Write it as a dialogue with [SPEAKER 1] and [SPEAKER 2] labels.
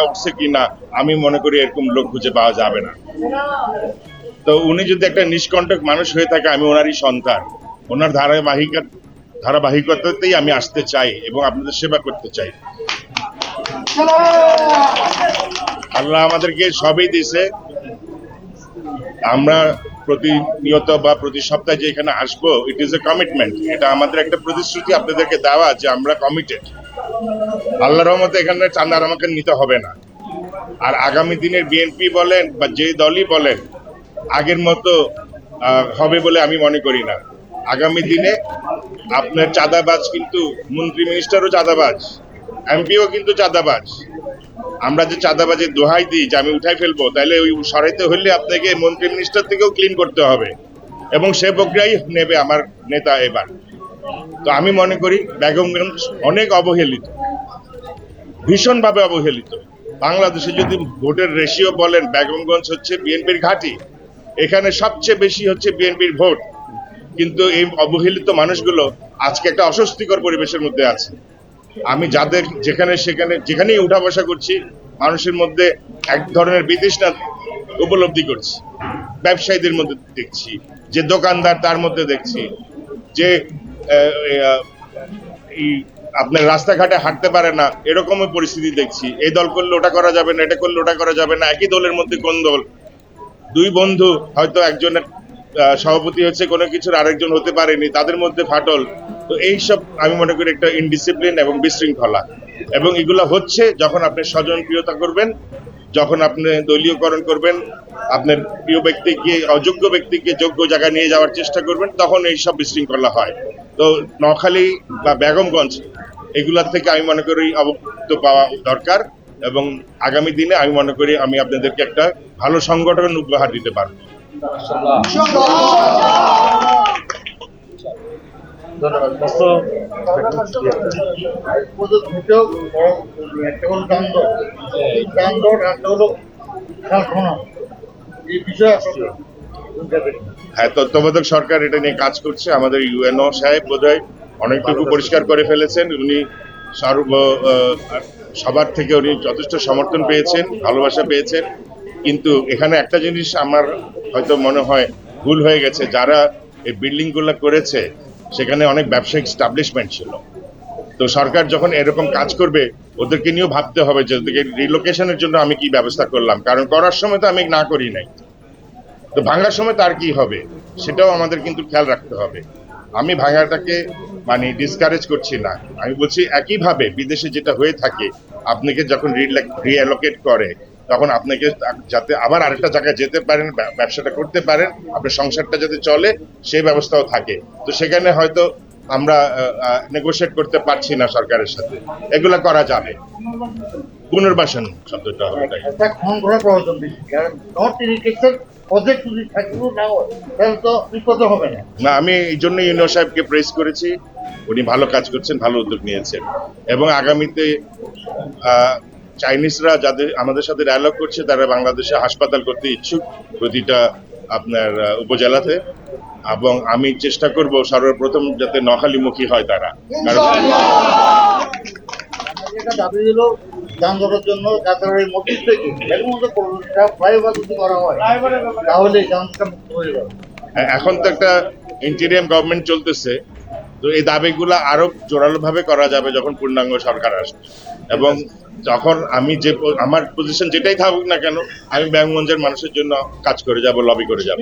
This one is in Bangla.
[SPEAKER 1] উঠছে কিনা, আমি মনে করি এরকম লোক খুঁজে পাওয়া যাবে না। তো উনি যদি একটা নিষ্কণ্টক মানুষ হয়ে থাকে, আমি ওনারই সন্তান। ওনার ধারাবাহিকা ধারাবাহিকতাতেই আমি আসতে চাই এবং আপনাদের সেবা করতে চাই। আল্লাহ আমাদেরকে সবই দিছে আমরা প্রতিনিয়ত বা প্রতি সপ্তাহে যে এখানে আসব ইট ইজ এ কমিটমেন্ট এটা আমাদের একটা প্রতিশ্রুতি, আপনাদেরকে দেওয়া যে আমরা কমিটেড আল্লাহ রহমতে এখানে চান্দার আমাকে নিতে হবে না। আর আগামী দিনের বিএনপি বলেন বা যে দলই বলেন, আগের মতো হবে বলে আমি মনে করি না। আগামী দিনে আপনার চাঁদাবাজ কিন্তু মন্ত্রী মিনিস্টারও চাঁদাবাজ এমপিও কিন্তু চাঁদাবাজ। আমরা যে চাঁদাবাজের দোহাই দিই, যে আমি উঠাই ফেলব, তাহলে ওই সরাইতে হলে আপনাকে মন্ত্রী মিনিস্টার থেকেও ক্লিন করতে হবে। এবং সে প্রক্রিয়াই নেবে আমার নেতা এবার। তো আমি মনে করি বেগমগঞ্জ অনেক অবহেলিত, ভীষণভাবে অবহেলিত। বাংলাদেশে যদি ভোটের রেশিও বলেন বেগমগঞ্জ হচ্ছে বিএনপির ঘাঁটি, এখানে সবচেয়ে বেশি হচ্ছে বিএনপির ভোট। কিন্তু এই অবহেলিত মানুষগুলো আজকে একটা অস্বস্তিকর পরিবেশের মধ্যে আছে। আমি যাদের যেখানে সেখানে যেখানেই উঠা বসা করছি, মানুষের মধ্যে এক ধরনের বিতৃষ্ণা উপলব্ধি করছি। ব্যবসায়ীদের মধ্যে দেখছি, যে দোকানদার তার মধ্যে দেখছি, যে এই আপনার রাস্তাঘাটে হাঁটতে পারে না, এরকমই পরিস্থিতি দেখছি। এই দল করলে ওটা করা যাবে না, এটা করলে ওটা করা যাবে না, একই দলের মধ্যে কোন দল? দুই বন্ধু, হয়তো একজনের সভাপতি হচ্ছে, কোনো কিছুর আরেকজন হতে পারেনি, তাদের মধ্যে ফাটল। তো এই সব আমি মনে করি একটা ইনডিসিপ্লিন এবং বিশৃঙ্খলা। এবং এগুলো হচ্ছে যখন আপনি স্বজন প্রিয়তা করবেন যখন আপনি দলীয়করণ করবেন, আপনার প্রিয় ব্যক্তিকে, অযোগ্য ব্যক্তিকে যোগ্য জায়গায় নিয়ে যাওয়ার চেষ্টা করবেন, তখন এই সব বিশৃঙ্খলা হয়। তো নখালী বা বেগমগঞ্জ, এগুলার থেকে আমি মনে করি অবগত পাওয়া দরকার এবং আগামী দিনে আমি মনে করি আমি আপনাদেরকে একটা ভালো সংগঠন উপহার দিতে পারব।
[SPEAKER 2] ওদের দুটো বড় একটা হলো দান্দর এই দান্দর একটা হলো কারখানা এই বিষয় আসলে
[SPEAKER 1] হ্যাঁ তত্ত্বাবধায়ক সরকার এটা নিয়ে কাজ করছে। আমাদের ইউএনও সাহেব বোধহয় অনেকটুকু পরিষ্কার করে ফেলেছেন। উনি সর্ব সবার থেকে উনি যথেষ্ট সমর্থন পেয়েছেন ভালোবাসা পেয়েছেন। কিন্তু এখানে একটা জিনিস আমার হয়তো মনে হয় ভুল হয়ে গেছে। যারা এই বিল্ডিংগুলো করেছে সেখানে অনেক ব্যবসায়িক স্টাবলিশমেন্ট ছিল। তো সরকার যখন এরকম কাজ করবে, ওদেরকে নিয়েও ভাবতে হবে যে ওদেরকে রিলোকেশনের জন্য আমি কি ব্যবস্থা করলাম। কারণ করার সময় তো আমি না করি নাই। তো ভাঙার সময় তার কি হবে? সেটাও আমাদের কিন্তু খেয়াল রাখতে হবে। আমি ভাঙাটাকে মানে ডিসকারেজ করছি না। আমি বলছি, একইভাবে বিদেশে যেটা হয়ে থাকে, আপনাকে যখন রিঅ্যালোকেট করে তখন আপনাকে যাতে আবার আরেকটা জায়গায় যেতে পারেন ব্যবসাটা করতে পারেন আপনার সংসারটা যাতে চলে সেই ব্যবস্থাও থাকে। তো সেখানে হয়তো আমরা নেগোশিয়েট করতে পারছি না সরকারের সাথে। এগুলা করা যাবে। পুনর্বাসন শব্দটা হবে
[SPEAKER 2] না
[SPEAKER 1] আমি এই জন্য ইউনিয়ন সাহেবকে প্রেস করেছি। উনি ভালো কাজ করছেন ভালো উদ্যোগ নিয়েছেন। এবং আগামীতে চাইনিজরা যাদের আমাদের সাথে ডায়ালগ করছে তারা বাংলাদেশে হাসপাতাল করতে ইচ্ছুক। প্রতিটা আপনার উপজেলাতে। এবং আমি চেষ্টা করব সর্বপ্রথম যাতে নখালিমুখী হয় তারা। কারণ
[SPEAKER 2] এটা দাবি হলো যানজটের জন্য যাতায়াতের মধ্যে থেকে। ফ্লাইওভার যদি করা হয় তাহলে যানজটটা মুক্ত হয়ে যাবে।
[SPEAKER 1] এখন তো একটা ইন্টেরিয়াম গভর্নমেন্ট চলতেছে। তো এই দাবিগুলো আরও জোরালো ভাবে করা যাবে যখন পূর্ণাঙ্গ সরকার আসবে। এবং যখন আমি যে আমার পজিশন যেটাই থাকুক না কেন, আমি ব্যাংকগঞ্জের মানুষের জন্য কাজ করে যাব লবি করে যাব।